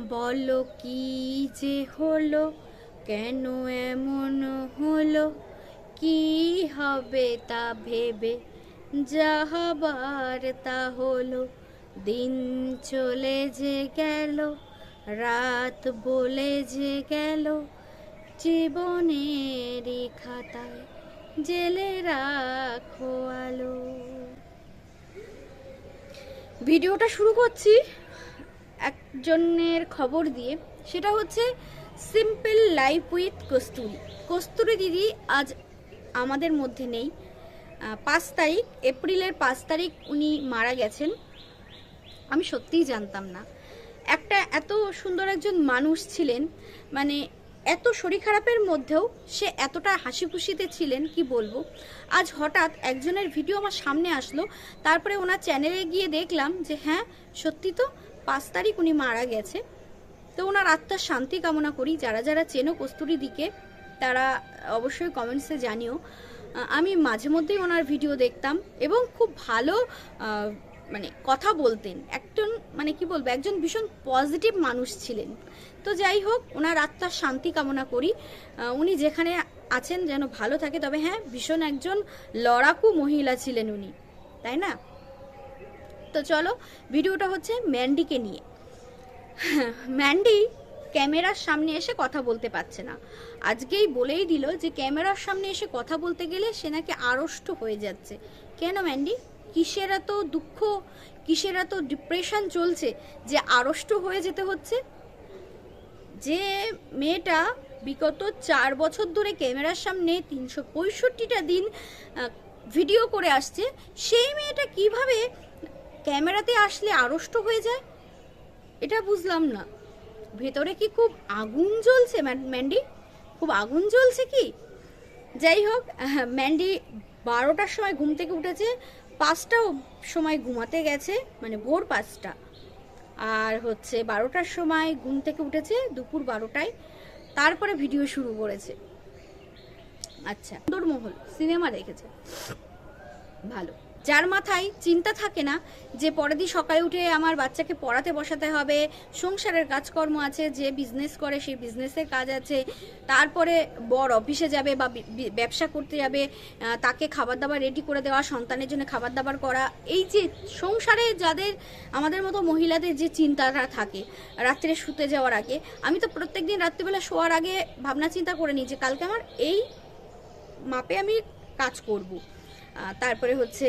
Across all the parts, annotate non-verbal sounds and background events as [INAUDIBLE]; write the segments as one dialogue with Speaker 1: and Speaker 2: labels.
Speaker 1: বলো কি যে হলো? কেন এমন হলো? কি হবে তা ভেবে? যা হবার তা হলো। দিন চলে যে গেল, রাত বলে যে গেল। জীবনেরই খাতায় জেলে রাখো আলো। ভিডিওটা শুরু করছি। একজনের খবর দিয়ে, সেটা হচ্ছে, simple life with kasuri. Kasuri দিদি আজ আমাদের মধ্যে নেই। পাঁচ তারিখ, এপ্রিলের পাঁচ তারিখ উনি মারা গেছেন। আমি সত্যিই জানতাম না। একটা এত সুন্দর একজন মানুষ ছিলেন মানে এত শরীর খারাপের মধ্যেও সে এতটা হাসি খুশিতে ছিলেন, কি বলব? আজ হঠাৎ একজনের ভিডিও আমার সামনে আসলো, তারপরে ওনার চ্যানেলে গিয়ে দেখলাম যে হ্যাঁ সত্যি তো? পাঁচ তারিখ উনি মারা গেছে। তো ওনার আত্মার শান্তি কামনা করি। যারা যারা চেনো কস্তুরি দিকে, তারা অবশ্যই কমেন্টসে জানিও। আমি মাঝে মধ্যেই ওনার ভিডিও দেখতাম এবং খুব ভালো মানে কথা বলতেন। একজন মানে কি বলব, একজন ভীষণ পজিটিভ মানুষ ছিলেন। তো যাই হোক, ওনার আত্মার শান্তি কামনা করি। উনি যেখানে আছেন যেন ভালো থাকে, তবে হ্যাঁ ভীষণ একজন লড়াকু মহিলা ছিলেন উনি। তাই না? তো চলো, ভিডিওটা হচ্ছে ম্যান্ডিকে নিয়ে। ম্যান্ডি ক্যামেরার সামনে এসে কথা বলতে পারছে না। আজকেই বলেই দিল যে ক্যামেরার সামনে এসে কথা বলতে গেলে সে নাকি আড়ষ্ট হয়ে যাচ্ছে। কেন ম্যান্ডি? কিসের এত দুঃখ, কিসের এত ডিপ্রেশন চলছে যে আড়ষ্ট হয়ে যেতে হচ্ছে? যে মেয়েটা বিগত চার বছর ধরে ক্যামেরার সামনে তিনশো পঁয়ষট্টিটা দিন ভিডিও করে আসছে, সেই মেয়েটা কীভাবে ক্যামেরাতে আসলে আড়ষ্ট হয়ে যায়? এটা বুঝলাম না। ভেতরে কি খুব আগুন জ্বলছে, ম্যান- ম্যান্ডি? খুব আগুন জ্বলছে কি? যাই হোক ম্যান্ডি বারোটার সময় ঘুম থেকে উঠেছে, পাঁচটাও সময় ঘুমাতে গেছে মানে ভোর পাঁচটা। আর হচ্ছে বারোটার সময় ঘুম থেকে উঠেছে দুপুর বারোটায়, তারপরে ভিডিও শুরু করেছে। আচ্ছা সুন্দরমহল সিনেমা দেখেছে। ভালো। যার মাথায় চিন্তা থাকে না যে পরের দিন সকালে উঠে আমার বাচ্চাকে পড়াতে বসাতে হবে, সংসারের কাজকর্ম আছে, যে বিজনেস করে সেই বিজনেসের কাজ আছে, তারপরে বড় অফিসে যাবে বা ব্যবসা করতে যাবে তাকে খাবার দাবার রেডি করে দেওয়া, সন্তানের জন্য খাবার দাবার করা, এই যে সংসারে যাদের, আমাদের মতো মহিলাদের যে চিন্তাটা থাকে, রাত্রে শুতে যাওয়ার আগে, আমি তো প্রত্যেক দিন রাত্রিবেলা শোয়ার আগে ভাবনা চিন্তা করে নিই যে কালকে আমার এই মাপে আমি কাজ করব। তারপরে হচ্ছে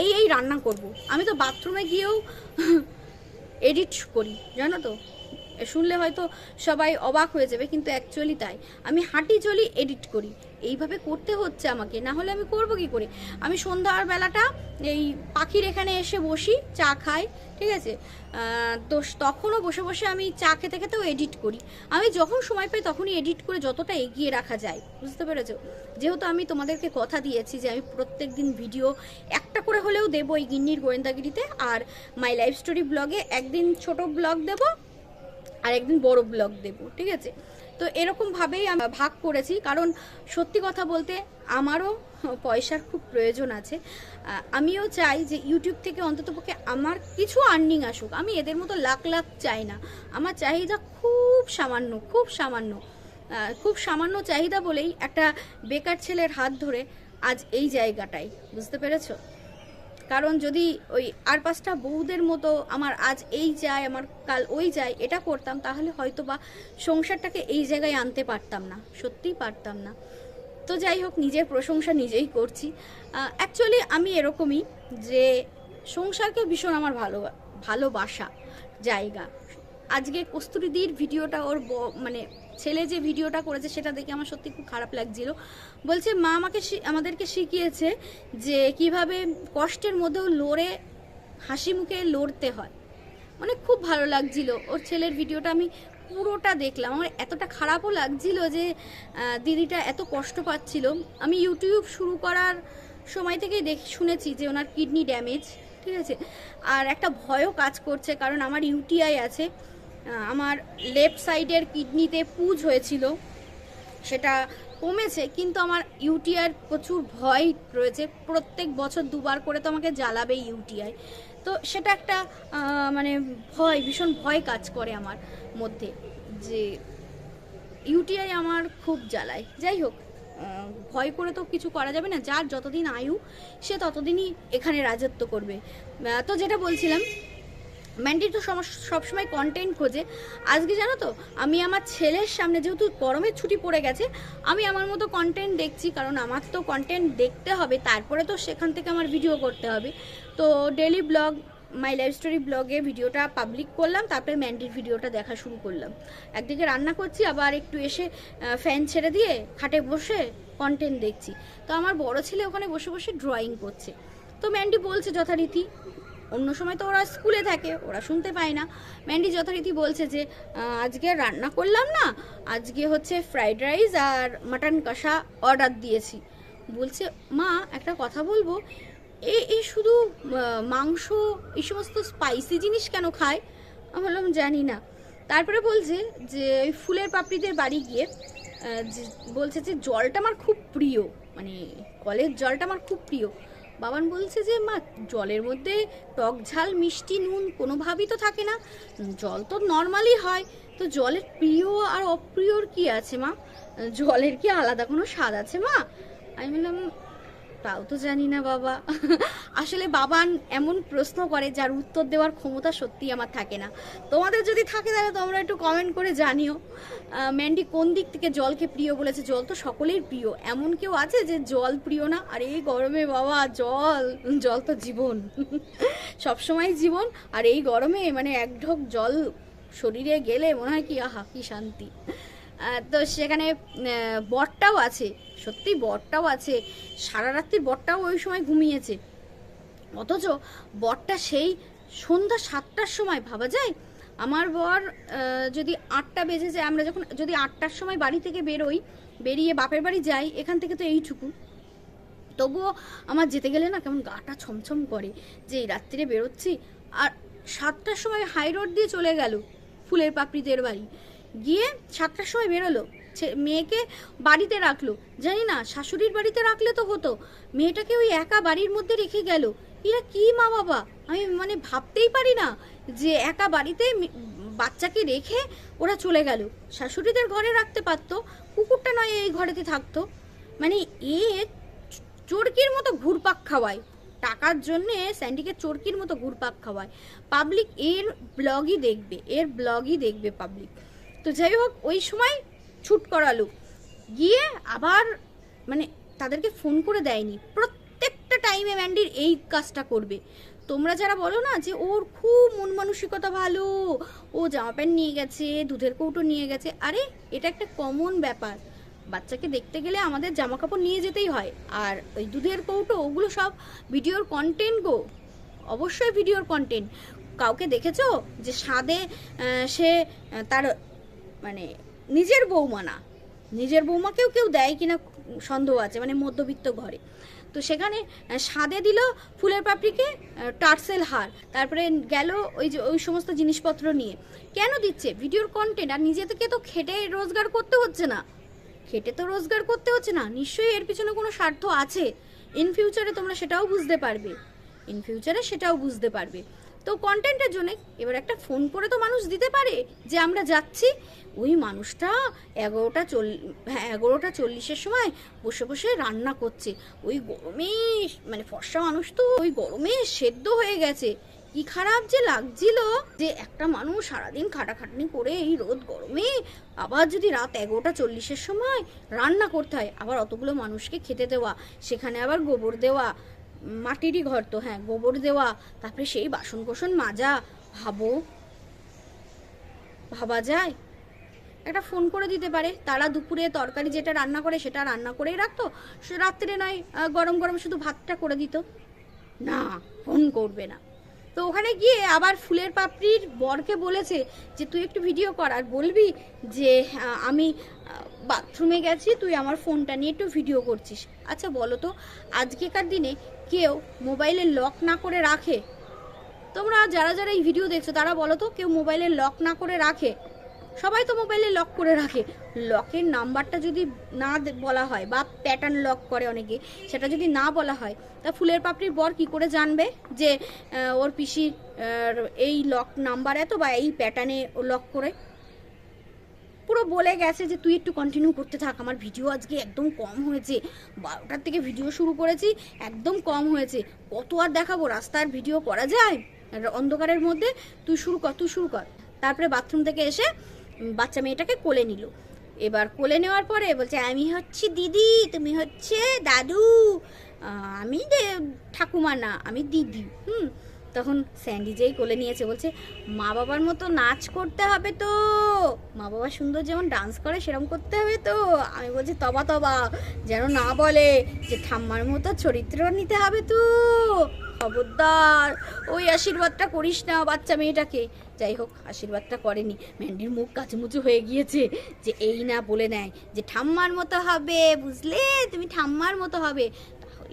Speaker 1: এই এই রান্না করব। আমি তো বাথরুমে গিয়েও [LAUGHS] এডিট করি, জানো তো? শুনলে হয়তো সবাই অবাক হয়ে যাবে, কিন্তু অ্যাকচুয়ালি তাই। আমি হাঁটি চলি এডিট করি। এইভাবে করতে হচ্ছে আমাকে, না হলে আমি করব কি করে? আমি সন্ধ্যার বেলাটা এই পাখির এখানে এসে বসি, চা খাই, ঠিক আছে? তো তখনও বসে বসে আমি চা খেতে খেতেও এডিট করি। আমি যখন সময় পাই তখনই এডিট করে যতটা এগিয়ে রাখা যায়, বুঝতে পেরেছ? যেহেতু আমি তোমাদেরকে কথা দিয়েছি যে আমি প্রত্যেক দিন ভিডিও একটা করে হলেও দেবো এই গিন্নির গোয়েন্দাগিরিতে, আর মাই লাইফ স্টোরি ব্লগে একদিন ছোট ব্লগ দেবো, আর একদিন বড় ব্লগ দেব, ঠিক আছে? তো এরকমভাবেই আমরা ভাগ করেছি। কারণ সত্যি কথা বলতে আমারও পয়সার খুব প্রয়োজন আছে। আমিও চাই যে ইউটিউব থেকে অন্ততপক্ষে আমার কিছু আর্নিং আসুক। আমি এদের মতো লাখ লাখ চাই না। আমার চাহিদা খুব সামান্য খুব সামান্য। খুব সামান্য চাহিদা বলেই একটা বেকার ছেলের হাত ধরে আজ এই জায়গাটায়। বুঝতে পেরেছ? কারণ যদি ওই আর পাঁচটা বউদের মতো আমার আজ এই যায়, আমার কাল ওই যায়, এটা করতাম, তাহলে হয়তো বা সংসারটাকে এই জায়গায় আনতে পারতাম না, সত্যিই পারতাম না। তো যাই হোক, নিজের প্রশংসা নিজেই করছি। অ্যাকচুয়ালি আমি এরকমই যে সংসারকে ভীষণ আমার ভালো, ভালোবাসা জায়গা। আজকে কস্তুরিদির ভিডিওটা ওর মানে ছেলে যে ভিডিওটা করেছে সেটা দেখে আমার সত্যি খুব খারাপ লাগছিল। বলছে, মা আমাকে আমাদেরকে শিখিয়েছে যে কীভাবে কষ্টের মধ্যেও লড়ে, হাসি মুখে লড়তে হয়। মানে খুব ভালো লাগছিল। ওর ছেলের ভিডিওটা আমি পুরোটা দেখলাম। আমার এতটা খারাপও লাগছিল যে দিদিটা এত কষ্ট পাচ্ছিল। আমি ইউটিউব শুরু করার সময় থেকেই দেখ, শুনেছি যে ওনার কিডনি ড্যামেজ, ঠিক আছে? আর একটা ভয়ও কাজ করছে, কারণ আমার ইউটিআই আছে। আমার লেফট সাইডের কিডনিতে পুজ হয়েছিল। সেটা কমেছে, কিন্তু আমার ইউটিআর প্রচুর ভয় রয়েছে। প্রত্যেক বছর দুবার করে তো আমাকে জ্বালাবে ইউটিআই তো সেটা একটা মানে ভয়, ভীষণ ভয় কাজ করে আমার মধ্যে যে ইউটিআই আমার খুব জ্বালায়। যাই হোক ভয় করে তো কিছু করা যাবে না। যার যতদিন আয়ু, সে ততদিনই এখানে রাজত্ব করবে। তো যেটা বলছিলাম ম্যান্ডি তো সবসময় কন্টেন্ট খোঁজে। আজকে জানো তো, আমি আমার ছেলের সামনে যেহেতু গরমের ছুটি পড়ে গেছে, আমি আমার মতো কন্টেন্ট দেখছি, কারণ আমার তো কন্টেন্ট দেখতে হবে, তারপরে তো সেখান থেকে আমার ভিডিও করতে হবে। তো daily blog my life story ব্লগে ভিডিওটা পাবলিক করলাম, তারপরে ম্যান্ডির ভিডিওটা দেখা শুরু করলাম। একদিকে রান্না করছি, আবার একটু এসে ফ্যান ছেড়ে দিয়ে খাটে বসে কন্টেন্ট দেখছি। তো আমার বড় ছেলে ওখানে বসে বসে ড্রয়িং করছে। তো ম্যান্ডি বলছে যথারীতি অন্য সময় তো ওরা স্কুলে থাকে, ওরা শুনতে পায় না। ম্যান্ডি যথারীতি বলছে যে আজকে রান্না করলাম না, আজকে হচ্ছে ফ্রাইড রাইস আর মাটন কষা অর্ডার দিয়েছি। বলছে, মা, একটা কথা বলব? এ এ শুধু মাংস এই সমস্ত স্পাইসি জিনিস কেন খায়? আমি বললাম, জানি না। তারপরে বলছে যে, ওই ফুলের পাপড়িদের বাড়ি গিয়ে বলছে যে, জলটা আমার খুব প্রিয় মানে কলের জলটা আমার খুব প্রিয়। বাবান বলছে যে, মা, জলের মধ্যে টক ঝাল, মিষ্টি, নুন কোনোভাবেই তো থাকে না। জল তো নর্মালি হয়। তো জলের প্রিয় আর অপ্রিয়র কি আছে, মা? জলের কি আলাদা কোনো স্বাদ আছে, মা? আমি বললাম তাও তো জানি না বাবা। আসলে বাবান এমন প্রশ্ন করে যার উত্তর দেওয়ার ক্ষমতা সত্যি আমার থাকে না। তোমাদের যদি থাকে তাহলে তোমরা একটু কমেন্ট করে জানিও। ম্যান্ডি কোন দিক থেকে জলকে প্রিয় বলেছে? জল তো সকলের প্রিয়। এমন কেউ আছে যে জল প্রিয় না? আর, এই গরমে বাবা, জল। জল তো জীবন। সবসময় জীবন। আর এই গরমে মানে এক ঢোক জল শরীরে গেলে মনে হয় কি, আহা, কি শান্তি। তো সেখানে বরটাও আছে, সত্যি বরটাও আছে, সারা রাত্রির বরটাও ওই সময় ঘুমিয়েছে। অথচ বরটা সেই সন্ধ্যা সাতটার সময়, ভাবা যায়? আমার বর যদি আটটা বেজে যায়, আমরা যখন, যদি আটটার সময় বাড়ি থেকে বেরোই, বেরিয়ে বাপের বাড়ি যাই, এখান থেকে তো এইটুকু। তবুও আমার যেতে গেলে না কেমন গাটা ছমছম করে, যে এই রাত্রিরে বেরোচ্ছি, আর সাতটার সময় হাই রোড দিয়ে চলে গেল, ফুলের পাপড়িদের বাড়ি। গিয়ে সাতটার সময় বেরোলো। মেয়েকে বাড়িতে রাখল। জানি না, শাশুড়ির বাড়িতে রাখলে তো হতো। মেয়েটাকে ওই একা বাড়ির মধ্যে রেখে গেল। এরা কি মা বাবা? আমি মানে ভাবতেই পারি না যে একা বাড়িতে বাচ্চাকে রেখে ওরা চলে গেল। শাশুড়িদের ঘরে রাখতে পারতো, কুকুরটা নয় এই ঘরেতে থাকতো। মানে এ চোরকির মতো ঘুরপাক খাওয়ায়। টাকার জন্য স্যান্ডিকে চোরকির মতো ঘুরপাক খাওয়ায়। পাবলিক এর ব্লগই দেখবে, এর ব্লগই দেখবে পাবলিক। তো যাই হোক, ওই সময় ছুট করালো। গিয়ে আবার মানে তাদেরকে ফোন করে দেয়নি। প্রত্যেকটা টাইমে ম্যান্ডির এই কাজটা করবে। তোমরা যারা বলো না যে ওর খুব মন মানসিকতা ভালো, ও জামা প্যান্ট নিয়ে গেছে, দুধের কৌটো নিয়ে গেছে, আরে এটা একটা কমন ব্যাপার। বাচ্চাকে দেখতে গেলে আমাদের জামা কাপড় নিয়ে যেতেই হয়। আর ওই দুধের কৌটো, ওগুলো সব ভিডিওর কন্টেন্ট গো। অবশ্যই ভিডিওর কন্টেন্ট কাউকে দেখেছ যে স্বাদে সে তার মানে নিজের বৌমা না। নিজের বৌমাকেও কেউ দেয় কিনা সন্দেহ আছে মানে মধ্যবিত্ত ঘরে। তো সেখানে স্বাদে দিল ফুলের পাপড়িকে টার্সেল হার। তারপরে গেল ওই যে, ওই সমস্ত জিনিসপত্র নিয়ে। কেন দিচ্ছে? ভিডিওর কন্টেন্ট আর নিজে থেকে তো খেটে রোজগার করতে হচ্ছে না। খেটে তো রোজগার করতে হচ্ছে না। নিশ্চয়ই এর পিছনে কোনো স্বার্থ আছে। ইন ফিউচারে তোমরা সেটাও বুঝতে পারবে। ইন ফিউচারে সেটাও বুঝতে পারবে। তো কন্টেন্টের জন্য। এবার একটা ফোন করে তো মানুষ দিতে পারে যে আমরা যাচ্ছি। ওই মানুষটা এগারোটা চল হ্যাঁ এগারোটা চল্লিশের সময় বসে বসে রান্না করছে। ওই গরমে মানে ফর্সা মানুষ তো, ওই গরমে সেদ্ধ হয়ে গেছে। কি খারাপ যে লাগছিল যে একটা মানুষ সারাদিন খাটাখাটনি করে এই রোদ গরমে আবার যদি রাত এগারোটা চল্লিশের সময় রান্না করতে হয়, আবার অতগুলো মানুষকে খেতে দেওয়া, সেখানে আবার গোবর দেওয়া মাটিরই ঘর তো হ্যাঁ গোবর দেওয়া, তারপরে সেই বাসন কোসন মাজা, ভাবো, ভাবা যায়? একটা ফোন করে দিতে পারে, তারা দুপুরে তরকারি যেটা রান্না করে সেটা রান্না করেই রাখতো রাত্রে নয় গরম গরম শুধু ভাতটা করে দিত। না, ফোন করবে না। তো ওখানে গিয়ে আবার ফুলের পাপড়ির বরকে বলেছে যে, তুই একটু ভিডিও কর আর বলবি যে আমি বাথরুমে গেছি, তুই আমার ফোনটা নিয়ে একটু ভিডিও করছিস। আচ্ছা বলো তো, আজকেকার দিনে কেউ মোবাইলে লক না করে রাখে। তোমরা যারা যারা এই ভিডিও দেখছ, তারা বলো তো কেউ মোবাইলে লক না করে রাখে? সবাই তো মোবাইলে লক করে রাখে। লকের নাম্বারটা যদি না বলা হয় বা প্যাটার্ন লক করে অনেকে, সেটা যদি না বলা হয়, তা ফুলের পাপড়ির বর কি করে জানবে যে ওর পিসির এই লক নাম্বার এত বা এই প্যাটার্নে লক করে? পুরো বলে গেছে যে তুই একটু কন্টিনিউ করতে থাক। আমার ভিডিও আজকে একদম কম হয়েছে। বারোটার থেকে ভিডিও শুরু করেছি, একদম কম হয়েছে। কত আর দেখাবো? রাস্তার ভিডিও করা যায়? অন্ধকারের মধ্যে তুই শুরু কর, তুই শুরু কর। তারপরে বাথরুম থেকে এসে বাচ্চা মেয়েটাকে কোলে নিল। এবার কোলে নেওয়ার পরে বলছে, আমি হচ্ছি দিদি, তুমি হচ্ছে দাদু। আমি ঠাকুমা না, আমি দিদি। হুম? তখন স্যান্ডি যেই কোলে নিয়েছে, বলছে, মা বাবার মতো নাচ করতে হবে তো। মা বাবা সুন্দর যেমন ডান্স করে সেরকম করতে হবে তো। আমি বলছি, তবা তবা, যেন না বলে যে ঠাম্মার মতো চরিত্র নিতে হবে তো। খবরদার, ওই আশীর্বাদটা করিস না বাচ্চা মেয়েটাকে। যাই হোক, আশীর্বাদটা করেনি। ম্যান্ডির মুখ কাচুমুচু হয়ে গিয়েছে যে, এই না বলে নেয় যে ঠাম্মার মতো হবে, বুঝলে? তুমি ঠাম্মার মতো হবে।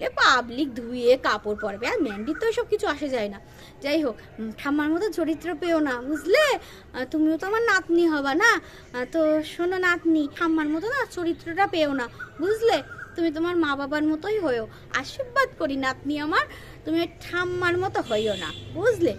Speaker 1: তাহলে পাবলিক ধুয়ে, কাপড় পরবে, আর ম্যান্ডির তো সব কিছু আসে যায় না। যাই হোক ঠাম্মার মতো চরিত্র পেও না, বুঝলে? তুমিও তো আমার নাতনি হবা না? তো শোনো নাতনি, ঠাম্মার মতো না চরিত্রটা পেও না, বুঝলে? তুমি তোমার মা বাবার মতোই হয়েও। আশীর্বাদ করি নাতনি আমার। তুমি ঠাম্মার মতো হইও না, বুঝলে?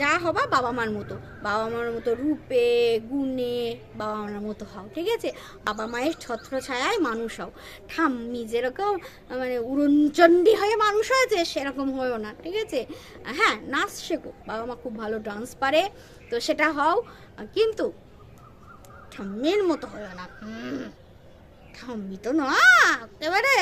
Speaker 1: যা হবা বাবা মার মতো। বাবা মার মতো রূপে, গুণে বাবা মার মতো হও, ঠিক আছে? বাবা মায়ের ছত্র ছায়ায় মানুষ হও। ঠাম্মি যেরকম মানে উড়নচণ্ডী হয়ে মানুষ হয়েছে, সেরকম হয়েও না, ঠিক আছে? হ্যাঁ নাচ শেখো। বাবা মা খুব ভালো ডান্স পারে, তো সেটা হও। কিন্তু ঠাম্মির মতো হয়েও না। ঠাম্মি তো না, একেবারে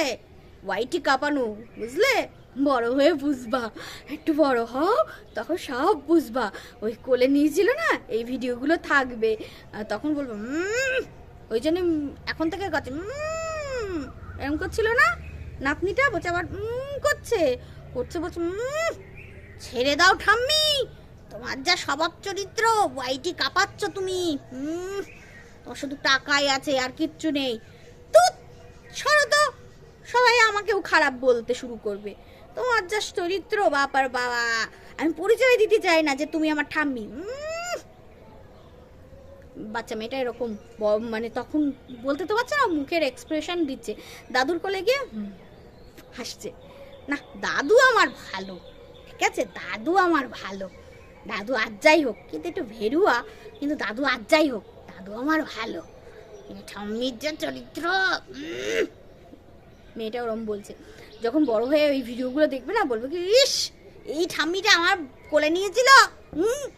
Speaker 1: ওয়াইটি কাঁপানো, বুঝলে? বড় হয়ে বুঝবা। একটু বড় হও তখন সব বুঝবা। ওই কোলে নিয়েছিল না এই ভিডিওগুলো থাকবে। তখন বলব ওই জন্য এখন থেকে "উম", এরকম করছিল না? নাতনিটা বলছে আবার করছে। করছে বলছে "উম, ছেড়ে দাও ঠাম্মি তোমার যা স্বভাব চরিত্র ওয়াইটি কাঁপাচ্ছ তুমি। তোমার শুধু টাকাই আছে আর কিচ্ছু নেই। তো সরো তো। সবাই আমাকেও খারাপ বলতে শুরু করবে। তোমার যা চরিত্র, বাপার বাবা। আমি পরিচয় দিতে চাই না যে তুমি আমার ঠাম্মি। বাচ্চা মেয়েটা এরকম মানে তখন বলতে তো না, মুখের এক্সপ্রেশন দিচ্ছে। দাদুর কোলে গিয়ে হাসছে। না, দাদু আমার ভালো, ঠিক আছে? দাদু আমার ভালো। দাদু আজ যাই হোক, কিন্তু একটু ভেরুয়া, কিন্তু দাদু আজ যাই হোক, দাদু আমার ভালো। ঠাম্মির যা চরিত্র মেয়েটা ওরম বলছে। যখন বড় হয়ে ওই ভিডিওগুলো দেখবে না, বলবে কি, ইস, এই ঠাম্মিটা আমার কোলে নিয়েছিল। হুম,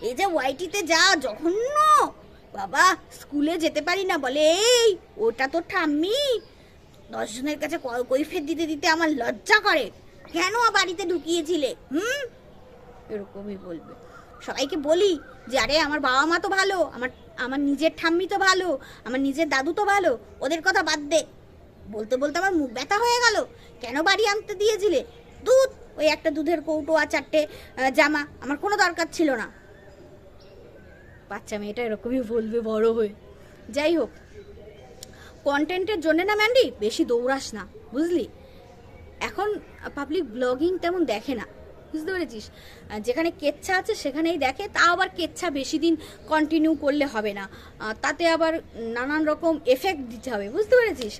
Speaker 1: এই যে ওয়াইটিতে যা জঘন্য। বাবা, স্কুলে যেতে পারি না, বলে, এই, ওটা তো ঠাম্মি। দশজনের কাছে ক- কৈফিয়ত দিতে দিতে আমার লজ্জা করে। কেন বাড়িতে ঢুকিয়েছিলে? হুম, এরকমই বলবে। সবাইকে বলি যে, আরে, আমার বাবা মা তো ভালো, আমার আমার নিজের ঠাম্মি তো ভালো, আমার নিজের দাদু তো ভালো, ওদের কথা বাদ দে। বলতে বলতে আমার মুখ ব্যথা হয়ে গেল। কেন বাড়ি আনতে দিয়েছিলে? দুধ, ওই একটা দুধের কৌটো আর চারটে জামা, আমার কোনো দরকার ছিল না। বাচ্চা মেয়েটা এরকমই বলবে বড় হয়ে। যাই হোক কন্টেন্টের জন্যে না ম্যান্ডি, বেশি দৌড়াস না, বুঝলি? এখন পাবলিক ব্লগিং তেমন দেখে না, বুঝতে পেরেছিস? যেখানে কেচ্ছা আছে সেখানেই দেখে, তা আবার কেচ্ছা বেশি দিন কন্টিনিউ করলে হবে না। তাতে আবার নানান রকম এফেক্ট দিতে হবে, বুঝতে পেরেছিস?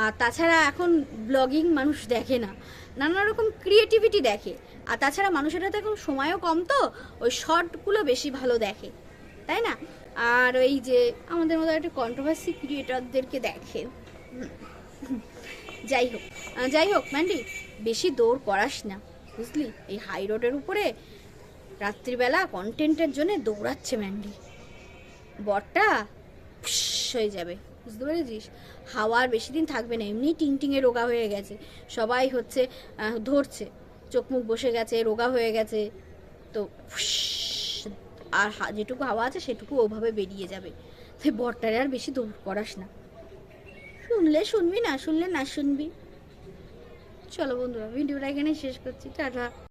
Speaker 1: আর তাছাড়া এখন ব্লগিং মানুষ দেখে না। নানা রকম ক্রিয়েটিভিটি দেখে। আর তাছাড়া মানুষের হাতে এখন সময়ও কম তো, ওই শর্টগুলো বেশি ভালো দেখে। তাই না? আর ওই যে আমাদের মতো একটা কন্ট্রোভার্সি ক্রিয়েটরদেরকে দেখে। যাই হোক যাই হোক ম্যান্ডি বেশি দৌড় করাস না, বুঝলি? এই হাই রোডের উপরে রাত্রিবেলা কন্টেন্টের জন্য দৌড়াচ্ছে ম্যান্ডি বরটা হয়ে যাবে। বুঝতে পেরেছিস? হাওয়া আর বেশি দিন থাকবে না, এমনি টিংটিংয়ে রোগা হয়ে গেছে। সবাই হচ্ছে ধরছে। চোখ মুখ বসে গেছে, রোগা হয়ে গেছে। তো আর যেটুকু হাওয়া আছে সেটুকু ওভাবে বেরিয়ে যাবে। তুই বরটারে আর বেশি দৌড় করাস না। শুনলে শুনবি, না শুনলে না শুনবি। চলো বন্ধুরা, ভিডিওটা এখানে শেষ করছি, টাটা।